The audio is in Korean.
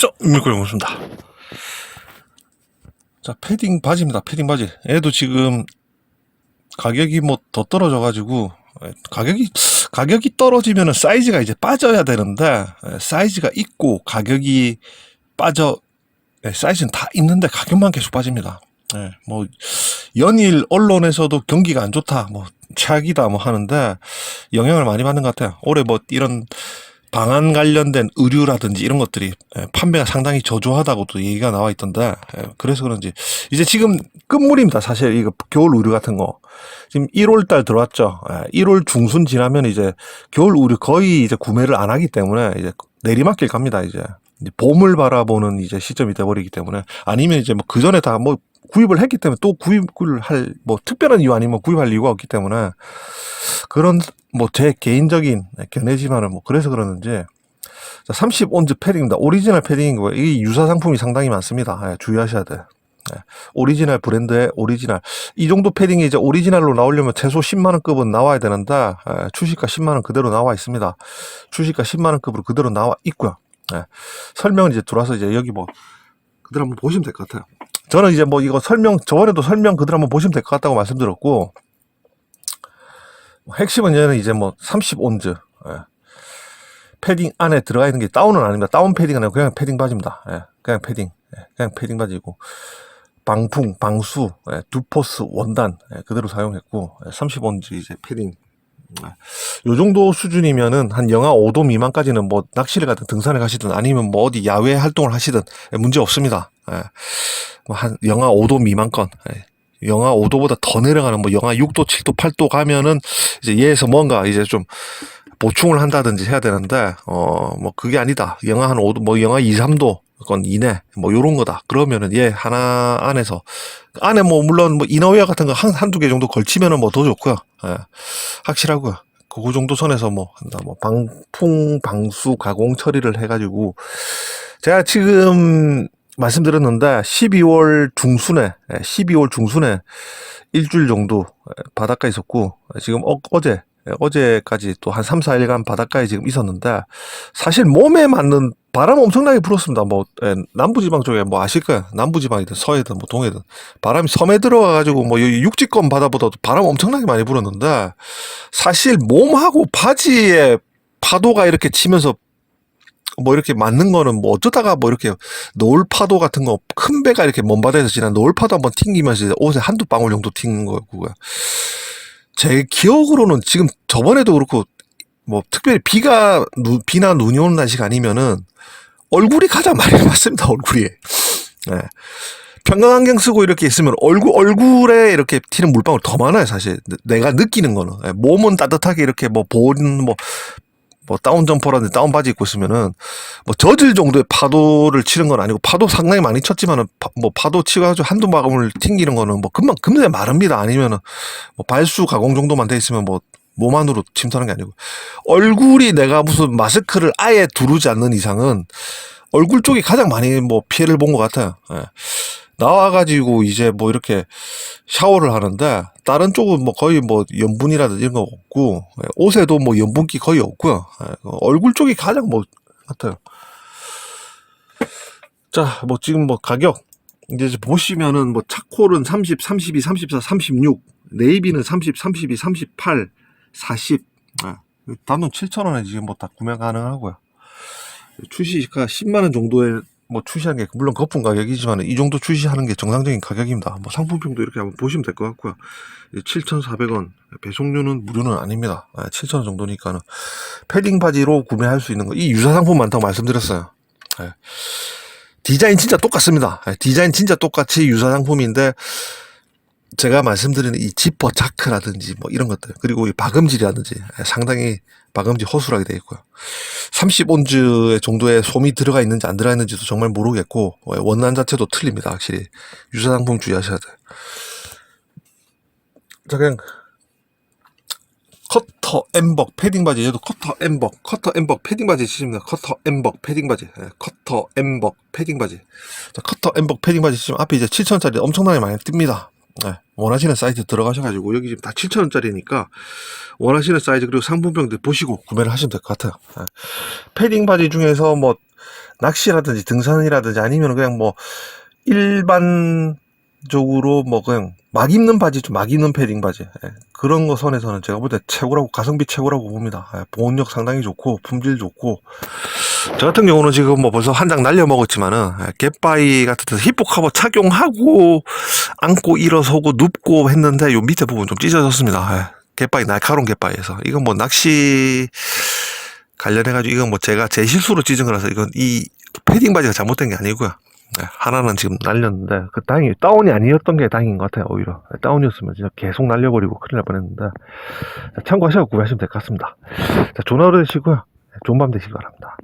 안녕하세요. 밀고용습니다. 자, 패딩 바지입니다. 패딩 바지. 얘도 지금 가격이 뭐 더 떨어져가지고 예, 가격이 가격이 떨어지면은 사이즈가 이제 빠져야 되는데 예, 사이즈가 있고 가격이 빠져 예, 사이즈는 다 있는데 가격만 계속 빠집니다. 예, 뭐 연일 언론에서도 경기가 안 좋다, 뭐 최악이다, 뭐 하는데 영향을 많이 받는 것 같아요. 올해 뭐 이런 방한 관련된 의류라든지 이런 것들이 예, 판매가 상당히 저조하다고도 얘기가 나와 있던데 예, 그래서 그런지 이제 지금 끝물입니다. 사실 이거 겨울 의류 같은 거. 지금 1월 달 들어왔죠. 1월 중순 지나면 이제 겨울 의류 거의 이제 구매를 안 하기 때문에 이제 내리막길 갑니다 이제 봄을 바라보는 이제 시점이 돼버리기 때문에 아니면 이제 뭐 그 전에 다 뭐 구입을 했기 때문에 또 구입을 할 뭐 특별한 이유 아니면 구입할 이유가 없기 때문에 그런 뭐 제 개인적인 견해지만은 뭐 그래서 그러는지 30온즈 패딩입니다. 오리지널 패딩이고요. 이 유사 상품이 상당히 많습니다. 예, 주의하셔야 돼. 예, 오리지널 브랜드의 오리지널. 이 정도 패딩이 이제 오리지널로 나오려면 최소 10만 원급은 나와야 되는데 예, 출시가 10만 원 그대로 나와 있습니다. 출시가 10만 원급으로 그대로 나와 있고요. 예, 설명은 이제 들어와서 이제 여기 뭐 그대로 한번 보시면 될 것 같아요. 저는 이제 뭐 이거 설명 저번에도 설명 그대로 한번 보시면 될 것 같다고 말씀드렸고 핵심은 얘는 이제 뭐 30온즈 예. 패딩 안에 들어가 있는 게 다운은 아닙니다. 다운 패딩은 아니고 그냥 패딩 바지입니다. 예. 그냥 패딩, 예. 그냥 패딩 바지고 방풍, 방수, 예. 두포스 원단 예. 그대로 사용했고 30온즈 이제 패딩. 예. 요 정도 수준이면은 한 영하 5도 미만까지는 뭐 낚시를 가든 등산을 가시든 아니면 뭐 어디 야외 활동을 하시든 예, 문제 없습니다. 예. 뭐한 영하 5도 미만권. 예. 영하 5도보다 더 내려가는 뭐 영하 6도, 7도, 8도 가면은 이제 얘에서 뭔가 이제 좀 보충을 한다든지 해야 되는데 어 뭐 그게 아니다. 영하 한 5도 뭐 영하 2, 3도 건 이내 뭐 요런 거다. 그러면은 얘 하나 안에서 안에 뭐 물론 뭐 이너웨어 같은 거 한 한두 개 정도 걸치면은 뭐 더 좋고요. 예. 확실하고요. 그 정도 선에서 뭐 한다. 뭐 방풍 방수 가공 처리를 해 가지고 제가 지금 말씀드렸는데 12월 중순에 예, 12월 중순에 일주일 정도 예, 바닷가에 있었고 지금 어, 어제 예, 어제까지 또 한 3, 4일간 바닷가에 지금 있었는데 사실 몸에 맞는 바람 엄청나게 불었습니다. 뭐 예, 남부지방 쪽에 뭐 아실 거예요. 남부지방이든 서해든 뭐 동해든 바람이 섬에 들어가 가지고 뭐 육지권 바다보다도 바람 엄청나게 많이 불었는데 사실 몸하고 바지에 파도가 이렇게 치면서 뭐 이렇게 맞는 거는 뭐 어쩌다가 뭐 이렇게 노을 파도 같은 거 큰 배가 이렇게 먼 바다에서 지난 노을 파도 한번 튕기면서 옷에 한두 방울 정도 튕긴 거고요. 제 기억으로는 지금 저번에도 그렇고 뭐 특별히 비가 누, 비나 눈이 오는 날씨가 아니면은 얼굴이 가장 많이 맞습니다 얼굴이. 네. 평광안경 쓰고 이렇게 있으면 얼굴 얼굴에 이렇게 튀는 물방울 더 많아요 사실 내가 느끼는 거는 예, 몸은 따뜻하게 이렇게 뭐 보는 뭐 뭐 다운 점퍼라든지 다운 바지 입고 있으면은 뭐 젖을 정도의 파도를 치는 건 아니고 파도 상당히 많이 쳤지만은 파, 뭐 파도 치가지고 한두 방울 튕기는 거는 뭐 금방 금세 마릅니다 아니면은 뭐 발수 가공 정도만 돼 있으면 뭐 몸 안으로 침투하는 게 아니고 얼굴이 내가 무슨 마스크를 아예 두르지 않는 이상은 얼굴 쪽이 가장 많이 뭐 피해를 본 것 같아요. 예. 나와가지고 이제 뭐 이렇게 샤워를 하는데 다른 쪽은 뭐 거의 뭐 염분이라든지 이런 거 없고 예, 옷에도 뭐 염분기 거의 없고요. 예, 얼굴 쪽이 가장 뭐 같아요. 자, 뭐 지금 뭐 가격 이제 보시면은 뭐 차콜은 30, 32, 34, 36, 네이비는 30, 32, 38, 40. 아, 단돈 7,000원에 지금 뭐 다 구매 가능하고요. 출시가 10만 원 정도에 뭐 출시한 게 물론 거품 가격이지만 이 정도 출시하는 게 정상적인 가격입니다. 뭐 상품평도 이렇게 한번 보시면 될 것 같고요. 7,400원 배송료는 무료는 아닙니다. 7,000원 정도니까는 패딩 바지로 구매할 수 있는 거 이 유사 상품 많다고 말씀드렸어요. 예. 디자인 진짜 똑같습니다. 예, 디자인 진짜 똑같이 유사 상품인데 제가 말씀드리는 이 지퍼 자크라든지 뭐 이런 것들 그리고 이 박음질이라든지 예, 상당히 박음질 허술하게 되어 있고요. 30온즈 정도의 솜이 들어가 있는지 안 들어가 있는지도 정말 모르겠고 어, 원단 자체도 틀립니다. 확실히 유사 상품 주의하셔야 돼요. 자 그냥 커터 엠벅 패딩 바지 얘도 커터 엠벅 커터 엠벅 패딩 바지 치십니다 커터 엠벅 패딩 바지 예, 커터 엠벅 패딩 바지 자 커터 엠벅 패딩 바지 치면 앞에 이제 7천원짜리 엄청나게 많이 뜹니다 예, 원하시는 사이즈 들어가셔가지고 여기 지금 다 7천원짜리니까 원하시는 사이즈 그리고 상품평들 보시고 구매를 하시면 될 것 같아요. 예. 패딩 바지 중에서 뭐 낚시라든지 등산이라든지 아니면 그냥 뭐 일반적으로 뭐 그냥 막 입는 바지 좀 막 입는 패딩 바지. 예, 그런 거 선에서는 제가 볼 때 최고라고 가성비 최고라고 봅니다. 예, 보온력 상당히 좋고 품질 좋고 저 같은 경우는 지금 뭐 벌써 한 장 날려 먹었지만은 예, 갯바위 같은 데서 히포카버 착용하고 안고 일어서고 눕고 했는데 요 밑에 부분 좀 찢어졌습니다. 예, 갯바위 날카로운 갯바위에서. 이건 뭐 낚시 관련해가지고 이건 뭐 제가 제 실수로 찢은 거라서 이건 이 패딩 바지가 잘못된 게 아니고요. 네, 하나는 지금 날렸는데 그 다행히 다운이 아니었던 게 다행인 것 같아요 오히려. 네, 다운이었으면 진짜 계속 날려버리고 큰일 날 뻔했는데. 자, 참고하셔서 구매하시면 될 것 같습니다. 자 좋은 하루 되시고요. 네, 좋은 밤 되시기 바랍니다